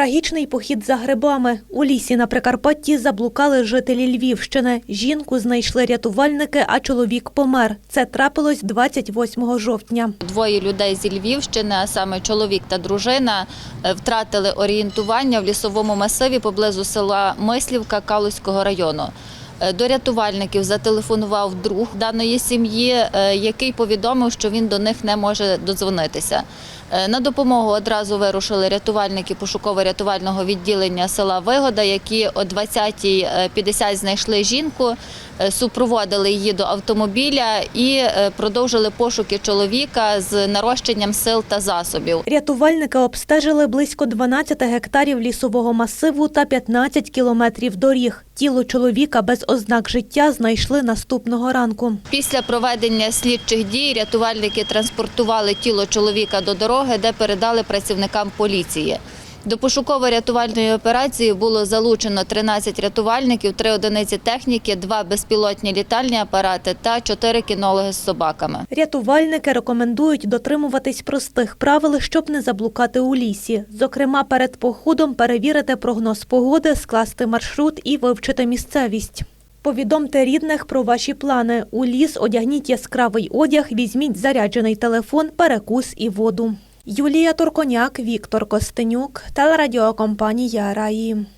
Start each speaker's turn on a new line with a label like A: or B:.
A: Трагічний похід за грибами. У лісі на Прикарпатті заблукали жителі Львівщини. Жінку знайшли рятувальники, а чоловік помер. Це трапилось 28 жовтня.
B: Двоє людей зі Львівщини, а саме чоловік та дружина, е, втратили орієнтування в лісовому масиві поблизу села Мислівка Калузького району. Е, До рятувальників зателефонував друг даної сім'ї, е, який повідомив, що він до них не може додзвонитися. Е, На допомогу одразу вирушили рятувальники пошуково-рятувального відділення села Вигода, які о 20.50 знайшли жінку, супроводили її до автомобіля і продовжили пошуки чоловіка з нарощенням сил та засобів.
A: Рятувальники обстежили близько 12 гектарів лісового масиву та 15 кілометрів доріг. Тіло чоловіка без ознак життя знайшли наступного ранку.
B: Після проведення слідчих дій рятувальники транспортували тіло чоловіка до дороги, де передали працівникам поліції. До пошуково-рятувальної операції було залучено 13 рятувальників, 3 одиниці техніки, 2 безпілотні літальні апарати та 4 кінологи з собаками.
A: Рятувальники рекомендують дотримуватись простих правил, щоб не заблукати у лісі. Зокрема, перед походом перевірити прогноз погоди, скласти маршрут і вивчити місцевість. Повідомте рідних про ваші плани. У ліс одягніть яскравий одяг, візьміть заряджений телефон, перекус і воду. Юлія Турконяк, Віктор Костенюк, телерадіокомпанія Раї.